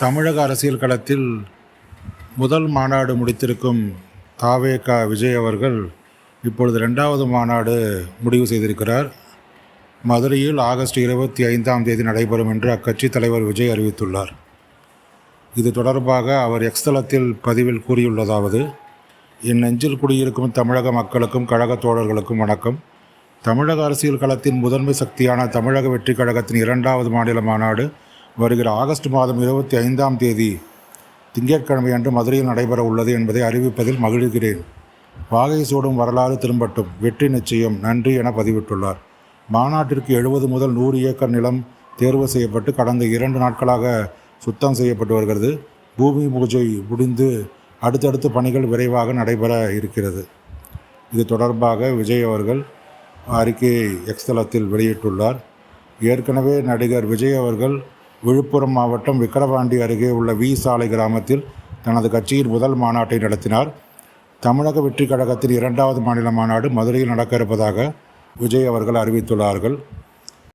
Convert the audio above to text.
தமிழக அரசியல் களத்தில் முதல் மாநாடு முடித்திருக்கும் தாவேகா விஜய் அவர்கள் இப்பொழுது ரெண்டாவது மாநாடு முடிவு செய்திருக்கிறார். மதுரையில் ஆகஸ்ட் இருபத்தி ஐந்தாம் தேதி நடைபெறும் என்று அக்கட்சி தலைவர் விஜய் அறிவித்துள்ளார். இது தொடர்பாக அவர் எக்ஸ்தலத்தில் பதிவில் கூறியுள்ளதாவது என் நெஞ்சில் குடியிருக்கும் தமிழக மக்களுக்கும் கழக தோழர்களுக்கும் வணக்கம். தமிழக அரசியல் களத்தின் முதன்மை சக்தியான தமிழக வெற்றி கழகத்தின் இரண்டாவது மாநில மாநாடு வருகிற ஆகஸ்ட் மாதம் இருபத்தி ஐந்தாம் தேதி திங்கட்கிழமை அன்று மதுரையில் நடைபெற உள்ளது என்பதை அறிவிப்பதில் மகிழ்கிறேன். வாகை சூடும் வரலாறு திரும்பட்டும். வெற்றி நிச்சயம். நன்றி என பதிவிட்டுள்ளார். மாநாட்டிற்கு எழுபது முதல் நூறு ஏக்கர் நிலம் தேர்வு செய்யப்பட்டு கடந்த இரண்டு நாட்களாக சுத்தம் செய்யப்பட்டு வருகிறது. பூமி பூஜை முடிந்து அடுத்தடுத்து பணிகள் விரைவாக நடைபெற இருக்கிறது. இது தொடர்பாக விஜய் அவர்கள் அறிக்கையை எக்ஸ்தலத்தில் வெளியிட்டுள்ளார். ஏற்கனவே நடிகர் விஜய் அவர்கள் விழுப்புரம் மாவட்டம் விக்கிரவாண்டி அருகே உள்ள வி சாலை கிராமத்தில் தனது கட்சியின் முதல் மாநாட்டை நடத்தினார். தமிழக வெற்றி கழகத்தின் இரண்டாவது மாநில மாநாடு மதுரையில் நடக்க இருப்பதாக விஜய் அவர்கள் அறிவித்துள்ளார்கள்.